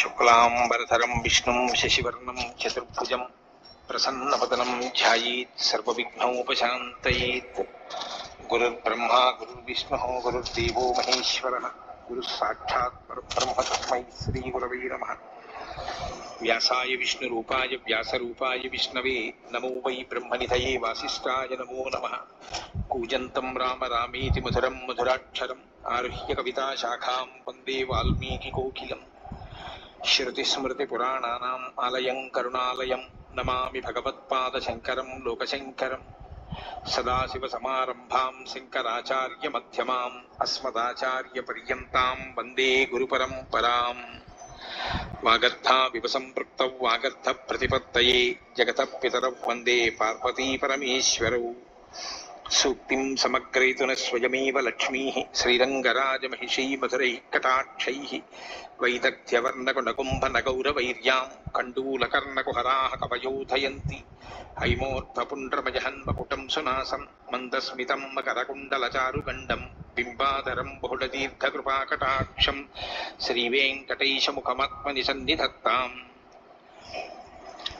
शुक्लांबरधरम विष्णु शशिवर्णम चतुर्भुज प्रसन्न पदनम ध्यानोपात गुरुर्ब्रह्मा, गुरुर्विष्णु, गुरुर्देव महेश्वर गुरुः साक्षात् परब्रह्म तस्मै श्रीगुरवे नमः। व्यासाय विष्णुरूपाय, व्यासरूपाय विष्णवे, नमो वै ब्रह्मनिधये वासिष्ठाय नमो नमः। कूजन्तं राम रामेति मधुरं मधुराक्षरम्, आरुह्य कविताशाखां वंदे वाल्मीकिकोकिलम्। శృతిస్మృతిపురాణానాం ఆలయం కరుణాలయం నమామి భగవత్పాదశంకరం లోకశంకరం సదాశివసమారంభాం శంకరాచార్యమధ్యమాం అస్మదాచార్యపర్యంతాం వందే గురుపరంపరాం వాగర్థావివ సంపృక్త వాగర్థ ప్రతిపత్తయే జగత పితరౌ వందే పార్వతీ పరమేశ్వరౌ సూక్తిం సమగ్రయితున స్వయమేవ లక్ష్మీ శ్రీరంగరాజమహిషీ మధురైः కటాక్షైः వైదగ్ధ్యవర్ణకుణకుంభనగౌరవైర్యాం కండూలకర్ణకుహరాः కవయోధయంతి హైమోర్ధపుండ్రమజహన్మకుటం సునాసం మందస్మితం మకరకుండలచారుగండం బింబాధరం బహుళదీర్ఘకృపాకటాక్షం శ్రీవేంకటైశముఖమాత్మని సన్నిధత్తాం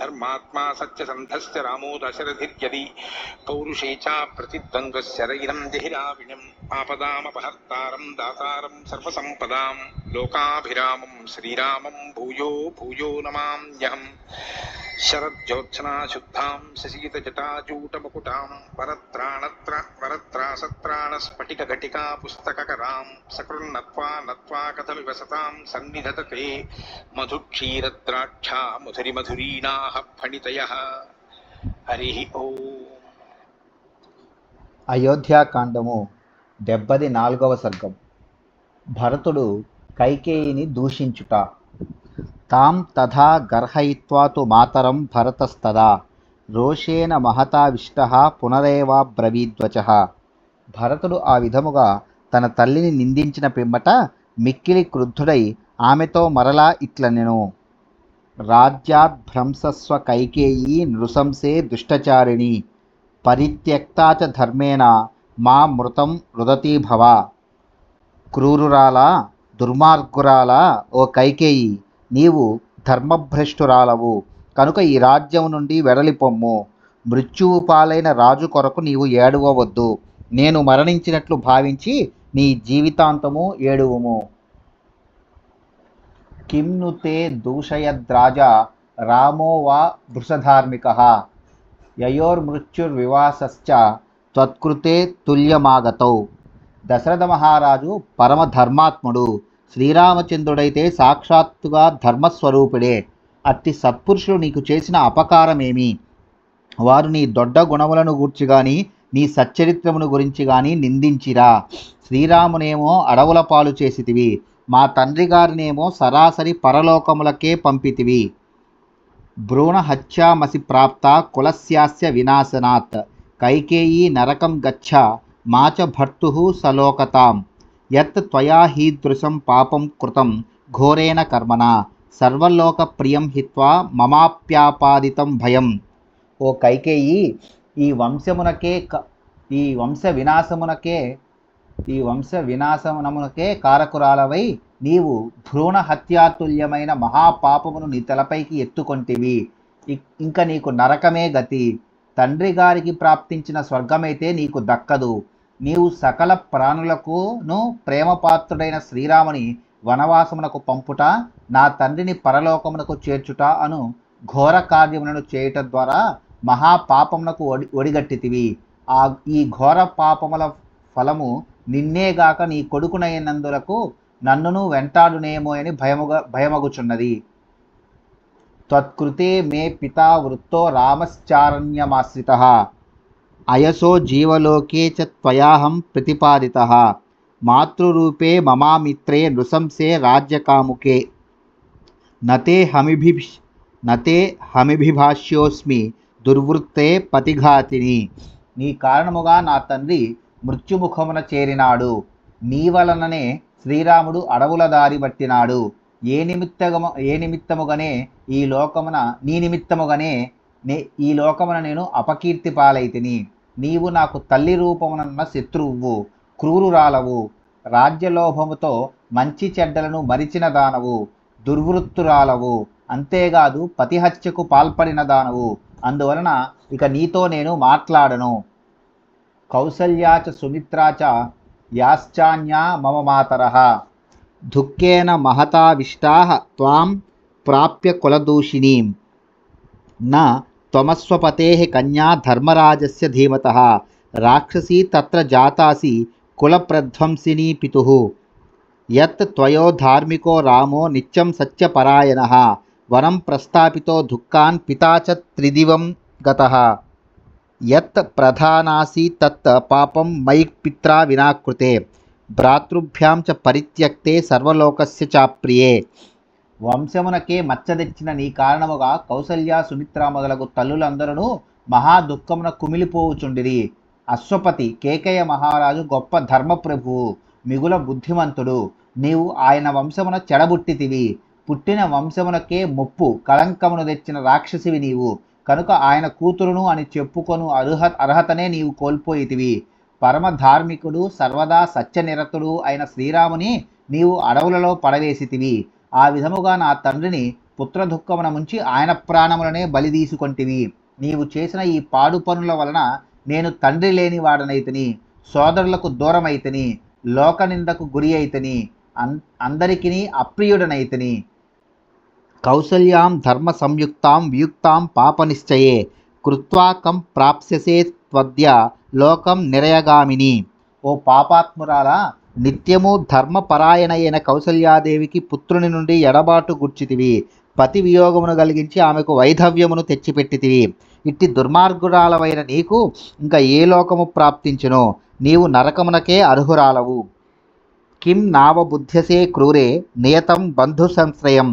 धर्मात्मा सत्यसन्धश्च रामो दशरथिर्यदि पौरुषे च प्रतिद्वन्द्वस्य रैरं जहिराविणम् आपदामपहर्तारं दातारं सर्वसम्पदां, लोकाभिरामं, श्रीरामं भूयो भूयो नमाम्यहम्। శరజ్యోత్సనా శుద్ధాం శశీతజటాజూటముకుటాం వరత్రాణత్ర వరత్రాసత్రాణ స్ఫటిక వరత్రాసత్రాణస్ఫటికఘటికా పుస్తకకరాం సకృన్నత్వా నత్వా కథమివ సతాం సన్నిధతతే మధుక్షీరద్రాక్షా మధురిమధురీణాః ఫణితయ హరి ఓ అయోధ్యాకాండము డెబ్బది నాలుగవ సర్గం. భరతుడు కైకేయిని దూషించుట తాం తథా గర్హయిత్వా తు మాతరం భరతస్తదా. రోషేణ మహతావిష్ట పునరేవాబ్రవీద్వచ. భరతుడు ఆ విధముగా తన తల్లిని నిందించిన పిమ్మట మిక్కిలి క్రుద్ధుడై ఆమెతో మరలా ఇట్లనెను. రాజ్యాద్భ్రంసస్వ కైకేయీ నృశంసే దుష్టచారిణి. పరిత్యక్తా చ ధర్మేణ మా మృతం రుదతీ భవ. క్రూరురాలా దుర్మార్గురాలా ఓ కైకేయి. నీవు ధర్మభ్రష్టురాలవు. కనుక ఈ రాజ్యం నుండి వెడలిపొమ్ము. మృత్యువు పాలైన రాజు కొరకు నీవు ఏడవవద్దు. నేను మరణించినట్లు భావించి నీ జీవితాంతము ఏడువుము. కిమ్ను తే దూషయద్రాజా రామో వా వృషధార్మిక. యయోర్మృత్యుర్వివాసశ్చ త్వత్కృతే తుల్యమాగతౌ. దశరథ మహారాజు పరమధర్మాత్ముడు శ్రీరామచంద్రుడైతే సాక్షాత్తుగా ధర్మస్వరూపుడే. అట్టి సత్పురుషుడు నీకు చేసిన అపకారమేమి? వారు నీ దొడ్డ గుణములను గూర్చి గాని నీ సచ్చరిత్రమును గురించి గాని నిందించిరా. శ్రీరామునేమో అడవుల పాలు చేసితివి. మా తండ్రి గారినేమో సరాసరి పరలోకములకే పంపితివి. భ్రూణ హత్యామసి ప్రాప్త కులస్యాస్య వినాశనాత్. కైకేయీ నరకం గచ్చ. మాచ భర్తు సలోకతాం. యత్ త్వయా హీదృశం పాపం కృతం ఘోరేణ కర్మణ. సర్వలోక ప్రియం హిత్వా మమాప్యాపాదితం భయం. ఓ కైకేయి ఈ వంశమునకే క- ఈ వంశ వినాశమునకే ఈ వంశ వినాశమునమునకే కారకురాలవై నీవు భ్రూణ హత్యాతుల్యమైన మహాపాపమును నీ తలపైకి ఎత్తుకొంటివి. ఇంకా ఇంక నీకు నరకమే గతి. తండ్రి గారికి ప్రాప్తించిన స్వర్గమైతే నీకు దక్కదు. నీవు సకల ప్రాణులకును ప్రేమపాత్రుడైన శ్రీరాముని వనవాసమునకు పంపుట నా తండ్రిని పరలోకమునకు చేర్చుట అను ఘోర కార్యములను చేయుట ద్వారా మహాపాపమునకు ఒడి ఒడిగట్టితివి. ఆ ఈ ఘోర పాపముల ఫలము నిన్నేగాక నీ కొడుకునైనందులకు నన్నును వెంటాడునేమో అని భయముగా భయమగుచున్నది. త్వత్కృతే మే పితా వృత్తో రామశ్చారణ్యమాశ్రిత. అయసో జీవలోకే చ త్వయాహం ప్రతిపాదిత. మాతృరూపే మమామిత్రే నృశంసే రాజ్యకాముకే. నతే హమిభి నతే హమిభిభాష్యోస్మి దుర్వృత్తే పతిఘాతిని. నీ కారణముగా నా తండ్రి మృత్యుముఖమున చేరినాడు. నీ వలననే శ్రీరాముడు అడవుల దారి పట్టినాడు. ఏ నిమిత్తము ఏ నిమిత్తముగానే ఈ లోకమున నీ నిమిత్తముగానే నే ఈ లోకమున నేను అపకీర్తి పాలైతిని. నీవు నాకు తల్లి రూపమునన్న శత్రువు క్రూరురాలవు. రాజ్యలోభముతో మంచి చెడ్డలను మరిచిన దానవు దుర్వృత్తురాలవు. అంతేకాదు పతిహత్యకు పాల్పడిన దానవు. అందువలన ఇక నీతో నేను మాట్లాడను. కౌసల్యాచ సుమిత్రాచ యాశ్చాన్యా మమ మాతరః. దుఃఖేన మహతావిష్టా త్వాం ప్రాప్య కులదూషిణీం నా त्वमस्वपतेः कन्या धर्मराजस्य धीमतः। राक्षसी तत्र जातासि, कुलप्रध्वंसिनी पितुः। यत् त्वयो धार्मिको रामो नित्यं सत्यपरायणः वनं प्रस्थापितो दुःखान् पिता च त्रिदिवं गतः। मयि पित्रा विना कृते भ्रातृभ्यां च परित्यक्ते వంశమునకే మచ్చ తెచ్చిన నీ కారణముగా కౌసల్య సుమిత్ర మొదలగు తల్లులందరూ మహా దుఃఖమున కుమిలిపోవుచుండిరి. అశ్వపతి కేకయ్య మహారాజు గొప్ప ధర్మప్రభువు మిగుల బుద్ధిమంతుడు. నీవు ఆయన వంశమున చెడబుట్టితివి. పుట్టిన వంశమునకే ముప్పు కళంకమును తెచ్చిన రాక్షసివి నీవు. కనుక ఆయన కూతురును అని చెప్పుకొను అర్హ అర్హతనే నీవు కోల్పోయితివి. పరమధార్మికుడు సర్వదా సత్యనిరతుడు అయిన శ్రీరాముని నీవు అడవులలో పడవేసితివి. ఆ విధముగా నా తండ్రిని పుత్రదుఃఖమున ముంచి ఆయన ప్రాణములనే బలి తీసుకొంటివి నీవు చేసిన ఈ పాడు పనుల వలన నేను తండ్రి లేని వాడనైతని సోదరులకు దూరమైతిని లోకనిందకు గురి అయితని అన్ అందరికిని అప్రియుడనైతని. కౌసల్యాం ధర్మ సంయుక్తాం వియుక్తాం పాపనిశ్చయే కృత్వాకం ప్రాప్స్యసే త్వద్య లోకం నిరయగామిని. ఓ పాపాత్మురాలా నిత్యము ధర్మపరాయణయైన కౌసల్యాదేవికి పుత్రుని నుండి ఎడబాటు గుర్చితివి. పతి వియోగమును కలిగించి ఆమెకు వైధవ్యమును తెచ్చిపెట్టితివి. ఇట్టి దుర్మార్గురాలవైన నీకు ఇంకా ఏ లోకము ప్రాప్తించును? నీవు నరకమునకే అర్హురాలవు. కిం నావబుద్ధ్యసే క్రూరే నియతం బంధు సంశ్రయం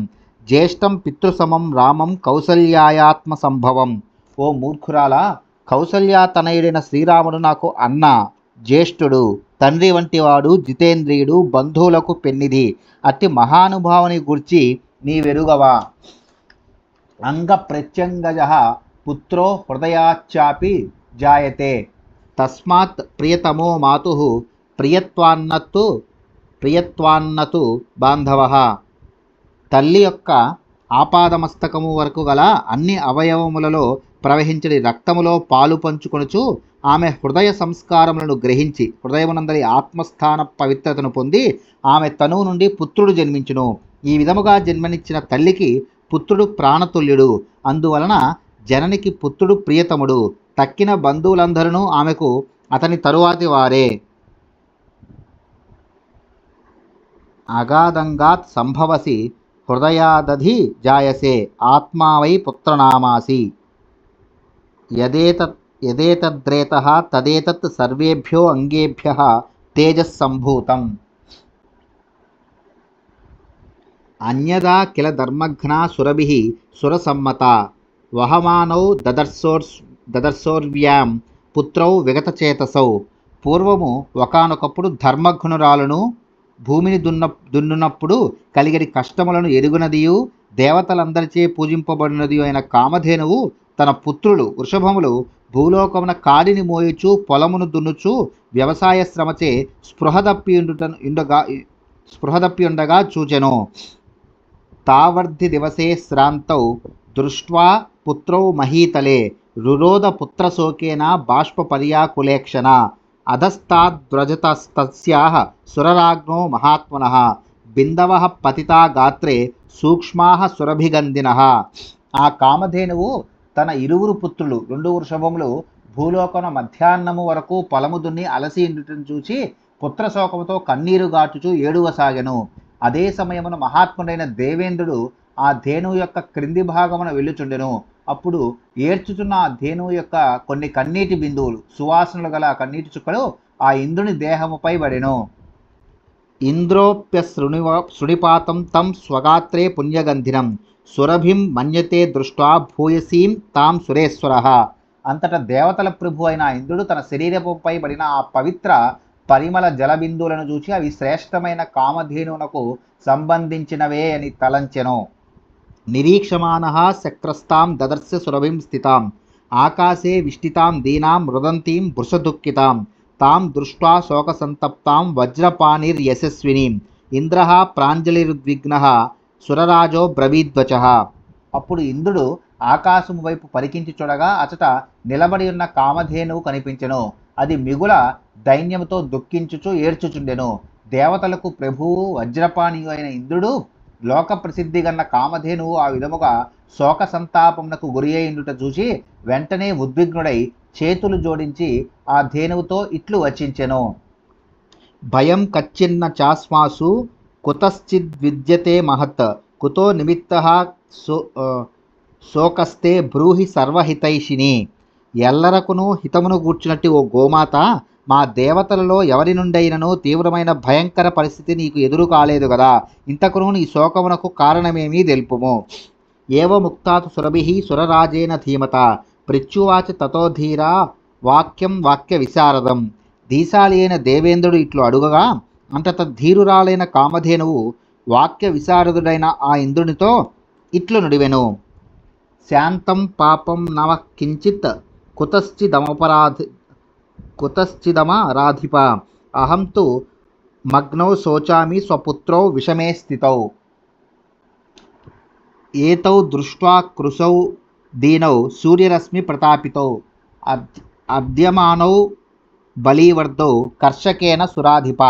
జ్యేష్టం పితృసమం రామం కౌసల్యాయాత్మ సంభవం ఓ మూర్ఖురాలా కౌసల్యా తనయుడైన శ్రీరాముడు నాకు అన్న జ్యేష్ఠుడు. తండ్రి వంటివాడు జితేంద్రియుడు బంధువులకు పెన్నిది అట్టి మహానుభావుని గూర్చి నీ వెరుగవా అంగ ప్రత్యంగజ పుత్రో హృదయాచాపి జాయతే. తస్మాత్ ప్రియతమో మాతు ప్రియత్వాన్నత్తు ప్రియత్వాన్నతు బాంధవ. తల్లి యొక్క ఆపాదమస్తకము వరకు గల అన్ని అవయవములలో ప్రవహించడి రక్తములో పాలు పంచుకొనుచు ఆమె హృదయ సంస్కారములను గ్రహించి హృదయమునందరి ఆత్మస్థాన పవిత్రతను పొంది ఆమె తనువు నుండి పుత్రుడు జన్మించును. ఈ విధముగా జన్మనిచ్చిన తల్లికి పుత్రుడు ప్రాణతుల్యుడు. అందువలన జననికి పుత్రుడు ప్రియతముడు. తక్కిన బంధువులందరూ ఆమెకు అతని తరువాతి వారే. అగాధంగా సంభవసి హృదయాదధి జాయసే ఆత్మా వై పుత్రనామాసి. యదేతత్ యదేతద్రేత తదేతత్ సర్వేభ్యో అంగేభ్య తేజస్సంభూతం. అన్యదా కిల ధర్మఘ్నా సురభి సురసమ్మత. వహమానౌ దదర్శోర్స్ దదర్శోర్వ్యాం పుత్రౌ విగతచేతసౌ. పూర్వము ఒకనొకప్పుడు ధర్మఘ్నురాలను భూమిని దున్న దున్నునప్పుడు కలిగని కష్టములను ఎరుగునదియు దేవతలందరిచే పూజింపబడినది అయిన కామధేనువు తన పుత్రులు వృషభములు భూలోకమున కాడిని మోయుచు పొలమును దున్నుచు వ్యవసాయ శ్రమచే స్పృహదప్పి ఉండగా స్పృహదప్పి ఉండగా చూచెను. తావర్ధి దివసే శ్రాంతౌ దృష్ట్వా పుత్రౌ మహీతలే రురోధ పుత్రశోకేన బాష్పపర్యాకులేక్షణ. అధస్తాద్వ్రజతస్తస్యాః సురరాజ్ఞో మహాత్మనః బిందవ పతితా గాత్రే సూక్ష్మాహ సురభిగంధిన ఆ కామధేనువు తన ఇరువురు పుత్రులు రెండు వృషభములు భూలోకన మధ్యాహ్నము వరకు పొలము దున్ని అలసి ఇండుటను చూచి పుత్రశోకముతో కన్నీరు గాచుచూ ఏడువసాగెను. అదే సమయమున మహాత్ముడైన దేవేంద్రుడు ఆ ధేను యొక్క క్రింది భాగమున వెళ్ళుచుండెను. అప్పుడు ఏడ్చుచున్న ధేనువు యొక్క కొన్ని కన్నీటి బిందువులు సువాసనలు గల కన్నీటి చుక్కలు ఆ ఇంద్రుని దేహముపై పడెను. ఇంద్రోప్య శృణివ శృణిపాతం తం స్వగాత్రే పుణ్యగంధినం సురభిం మన్యతే దృష్ట్వా భూయసీం తాం సురేశ్వర. అంతట దేవతల ప్రభు అయిన ఇంద్రుడు తన శరీరముపై పడిన ఆ పవిత్ర పరిమళ జలబిందువులను చూసి అవి శ్రేష్టమైన కామధేనువునకు సంబంధించినవే అని తలంచెను. నిరీక్షమాణ శక్రస్తాం దదర్శ సురభిం స్థితాం ఆకాశే విష్టితాం దీనాం రుదంతీం భృషదుఃఖితాం తాం దృష్ట్వా శోకసంతప్తాం వజ్రపాణిర్యశస్వినీం ఇంద్ర ప్రాంజలిరుద్విగ్న సురరాజో బ్రవీద్వచ అప్పుడు ఇంద్రుడు ఆకాశము వైపు పరికించి చూడగా అచట నిలబడి ఉన్న కామధేనువు కనిపించెను. అది మిగుల దైన్యముతో దుఃఖించుచు ఏడ్చుచుండెను. దేవతలకు ప్రభువు వజ్రపాణియు అయిన ఇంద్రుడు లోక ప్రసిద్ధి గన్న కామధేనువు ఆ విధముగా శోక సంతాపమునకు గురి అయిండుట చూసి వెంటనే ఉద్విగ్నుడై చేతులు జోడించి ఆ ధేనువుతో ఇట్లు వచించెను. భయం కచ్చిన్న చాస్మాసు కుతశ్చిద్విద్యతే మహత్ కుతో నిమిత్త సో శోకస్తే బ్రూహి సర్వహితైషిని. ఎల్లరకును హితమును గూర్చినట్టు ఓ గోమాత మా దేవతలలో ఎవరి నుండైనను తీవ్రమైన భయంకర పరిస్థితి నీకు ఎదురు కాలేదు కదా. ఇంతకును నీ శోకమునకు కారణమేమీ తెలుపుము. ఏవ ముక్తాతు సురభి సురరాజేన ధీమత. పృచ్చువాచ తతోధీర వాక్యం వాక్య విశారదం. దీశాలి అయిన దేవేంద్రుడు ఇట్లు అడుగగా అంతత ధీరురాలైన కామధేనువు వాక్య విశారదుడైన ఆ ఇంద్రునితో ఇట్లు నుడివెను. శాంతం పాపం నవ కించిత్ కుతశ్చిదమపరాధి కుతశ్చిదమరాధిప అహం తు మగ్నౌ శోచామి స్వపుత్రౌ విషమే స్థితౌ. ఏతౌ దృష్ట్వా కృశౌ దీనౌ సూర్యరశ్మి ప్రతాపితౌ. అద్యమానౌ బలీవర్ధౌ కర్షకేన సురాధిప.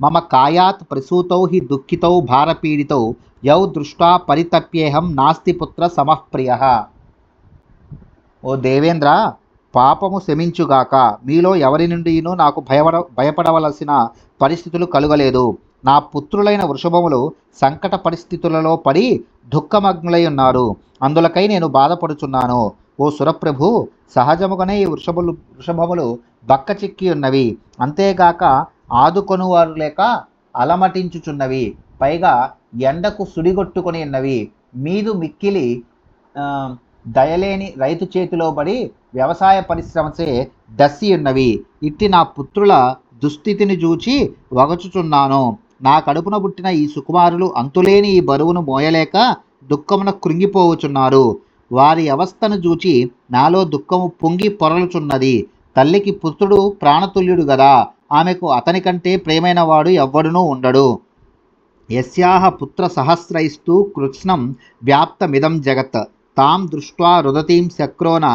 మమ కాయాత్ ప్రసూతౌ హి దుఃఖితౌ భారపీడితౌ. యౌ దృష్ట్వా పరితప్యేహం నాస్తి పుత్ర సమఃప్రియ ఓ దేవేంద్ర పాపము శమించుగాక. మీలో ఎవరి నుండినూ నాకు భయపడ భయపడవలసిన పరిస్థితులు కలుగలేదు. నా పుత్రులైన వృషభములు సంకట పరిస్థితులలో పడి దుఃఖమగ్నులై ఉన్నారు. అందులకై నేను బాధపడుచున్నాను. ఓ సురప్రభు సహజముగానే ఈ వృషభులు వృషభములు బక్క చిక్కి ఉన్నవి. అంతేగాక ఆదుకొనువారు లేక అలమటించుచున్నవి. పైగా ఎండకు సుడిగొట్టుకొని ఉన్నవి. మీదు మిక్కిలి దయలేని రైతు చేతిలో పడి వ్యవసాయ పరిశ్రమచే దస్సి ఉన్నవి ఇట్టి నా పుత్రుల దుస్థితిని చూచి వగచుచున్నాను. నా కడుపున పుట్టిన ఈ సుకుమారులు అంతులేని ఈ బరువును మోయలేక దుఃఖమున కృంగిపోవుచున్నారు వారి అవస్థను చూచి నాలో దుఃఖము పొంగి పొరలుచున్నది. తల్లికి పుత్రుడు ప్రాణతుల్యుడు గదా. ఆమెకు అతని కంటే ప్రేమైన వాడు ఎవ్వడునూ ఉండడు. యస్యాహ పుత్ర సహస్రైస్తు కృష్ణం వ్యాప్తమిదం జగత్. తాం దృష్ట్వా రుదతీం శక్రోన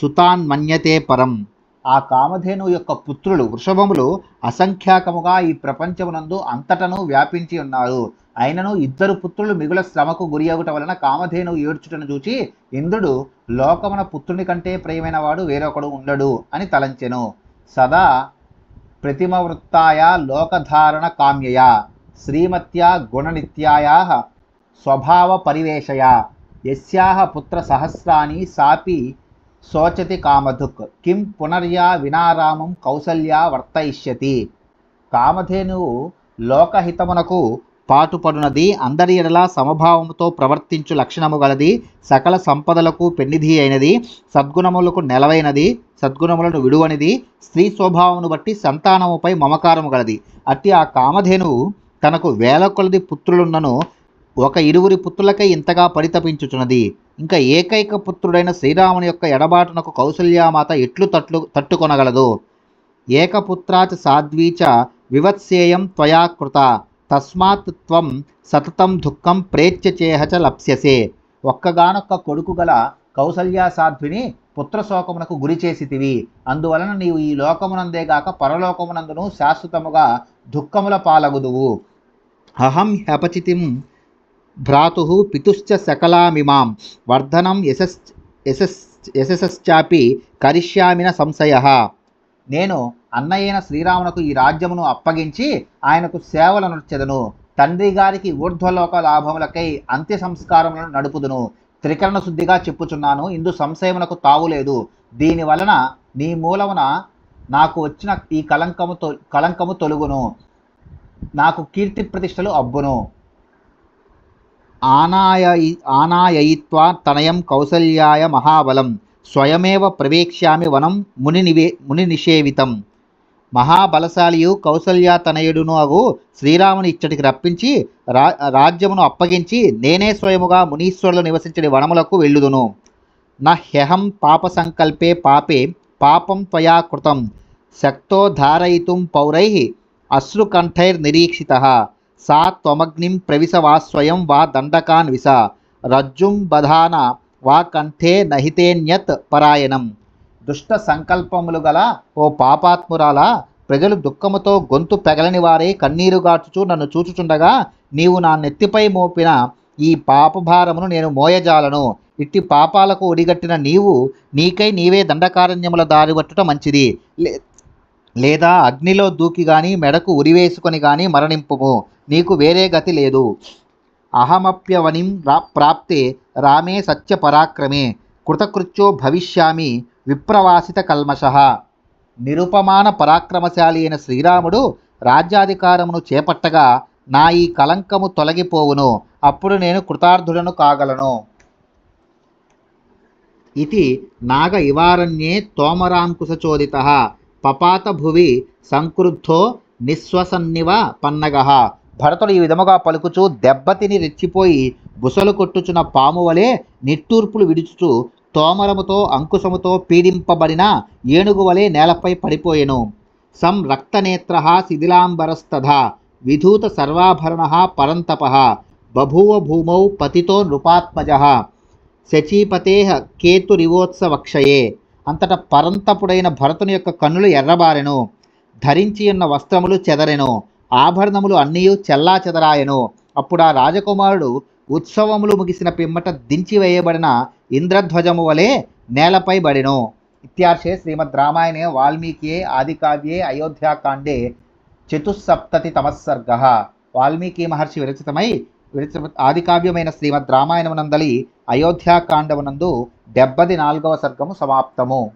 సుతాన్ మన్యతే పరం. ఆ కామధేను యొక్క పుత్రులు వృషభములు అసంఖ్యాకముగా ఈ ప్రపంచమునందు అంతటను వ్యాపించి ఉన్నారు. అయినను ఇద్దరు పుత్రులు మిగుల శ్రమకు గురి అగుట వలన కామధేను ఏడ్చుటను చూచి ఇంద్రుడు లోకమున పుత్రుని కంటే ప్రియమైన వాడు వేరొకడు ఉండడు అని తలంచెను. సదా ప్రతిమవృత్తాయ లోకధారణ కామ్యయ శ్రీమత్యా గుణనిత్యాయా స్వభావ పరివేశయ యస్యాహ పుత్ర సహస్రాని సాపి శోచతి కామధుక్. కిం పునర్యా వినారామం కౌసల్యా వర్తయిష్యతి. కామధేనువు లోకహితమునకు పాటుపడునది అందరి ఎడలా సమభావముతో ప్రవర్తించు లక్షణము గలది సకల సంపదలకు పెన్నిధి అయినది సద్గుణములకు నెలవైనది సద్గుణములను విడువనిది స్త్రీ స్వభావమును బట్టి సంతానముపై మమకారము గలది. అట్టి ఆ కామధేనువు తనకు వేల కొలది పుత్రులున్నను ఒక ఇరువురి పుత్రులకై ఇంతగా పరితపించుచున్నది. ఇంకా ఏకైక పుత్రుడైన శ్రీరాముని యొక్క ఎడబాటునకు కౌసల్యామాత ఎట్లు తట్లు తట్టుకొనగలదు? ఏకపుత్రాచ సాధ్వీచ వివత్సేయం త్వయా కృత. తస్మాత్ త్వం సతతం దుఃఖం ప్రేత్య చేహచ లప్స్యసే. ఒక్కగానొక్క కొడుకు గల కౌసల్యా సాధ్విని పుత్రశోకమునకు గురి చేసితివి. అందువలన నీవు ఈ లోకమునందే గాక పరలోకమునందును శాశ్వతముగా దుఃఖముల పాలగుదువు. అహం హ్యపచితిం భ్రాతు పితుశ్చ సకలామిమాం వర్ధనం యశస్ యశస్ యశస్చాపి కరిష్యామిన సంశయ నేను అన్నయ్యైన శ్రీరామునకు ఈ రాజ్యమును అప్పగించి ఆయనకు సేవలను చెదను తండ్రి గారికి ఊర్ధ్వలోక లాభములకై అంత్య సంస్కారములను నడుపుదును। త్రికరణ శుద్ధిగా చెప్పుచున్నాను ఇందు సంశయమునకు తావులేదు దీని వలన నీ మూలమున నాకు వచ్చిన ఈ కలంకము తొ కలంకము తొలుగును। నాకు కీర్తి ప్రతిష్టలు అబ్బును। ఆనాయయి ఆనాయయిత్వా తనయం కౌసల్యాయ మహాబలం స్వయమేవ ప్రవేక్ష్యామి వనం ముని ముని నిషేవితం మహాబలశాలియు కౌసల్య తనయుడును అగు శ్రీరాముని ఇచ్చటికి రప్పించి రా రాజ్యమును అప్పగించి నేనే స్వయముగా మునీశ్వరులు నివసించడి వనములకు వెళ్ళుదును. నా హ్యహం పాప సంకల్పే పాపే పాపం త్వయా కృతం శక్తో ధారయితుం పౌరై అశ్రుకంఠైర్నిరీక్షిత సా త్వమగ్నిం ప్రవిశ వా స్వయం వా దండకాన్ విశ. రజ్జుం బధాన వా కంఠే నహితేన్యత్ పరాయణం. దుష్ట సంకల్పములు గల ఓ పాపాత్మురాల ప్రజలు దుఃఖముతో గొంతు పెగలని వారే కన్నీరుగార్చుచూ నన్ను చూచుచుండగా నీవు నా నెత్తిపై మోపిన ఈ పాపభారమును నేను మోయజాలను. ఇట్టి పాపాలకు ఒడిగట్టిన నీవు నీకై నీవే దండకారణ్యముల దారిగట్టుట మంచిది. లే- లేదా అగ్నిలో దూకి గాని మెడకు ఉరివేసుకొని గాని మరణింపుము. నీకు వేరే గతి లేదు. అహమప్యవనిం రా ప్రాప్తే రామే సత్య పరాక్రమే కృతకృత్యో భవిష్యామి విప్రవాసిత కల్మష. నిరుపమాన పరాక్రమశాలి అయిన శ్రీరాముడు రాజ్యాధికారమును చేపట్టగా నా ఈ కలంకము తొలగిపోవును అప్పుడు నేను కృతార్థుడను కాగలను. ఇది నాగ ఇవారణ్యే తోమరాంకుశచోదిత పపాత భువి సంక్రుద్ధో నిశ్వసన్నివ పన్నగ. భరతుడు ఈ విధముగా పలుకుచూ దెబ్బతిని రెచ్చిపోయి బుసలు కొట్టుచున్న పాము వలె నిట్టూర్పులు విడుచుచు తోమరముతో అంకుశముతో పీడింపబడిన ఏనుగు వలె నేలపై పడిపోయెను. సం రక్తనేత్ర శిథిలాంబరస్తథ విధూత సర్వాభరణ పరంతప బభూవ భూమౌ పతితో నృపాత్మజ శచీపతేహ కేతురివోత్సవక్షయే. అంతట పరంతపుడైన భరతుని యొక్క కన్నులు ఎర్రబారెను. ధరించి ఉన్న వస్త్రములు చెదరెను. ఆభరణములు అన్నీ చెల్లా చెదరాయెను. అప్పుడు ఆ రాజకుమారుడు ఉత్సవములు ముగిసిన పిమ్మట దించివేయబడిన ఇంద్రధ్వజము వలె నేలపై బడెను. ఇత్యార్షే శ్రీమద్ రామాయణే వాల్మీకియే ఆదికావ్యే అయోధ్యాకాండే చతుస్సప్తతి తమస్సర్గ. వాల్మీకి మహర్షి విరచితమై విరచిత ఆదికావ్యమైన శ్రీమద్ రామాయణమునందలి అయోధ్యాకాండమునందు డెబ్బది నాలుగవ సర్గము సమాప్తము.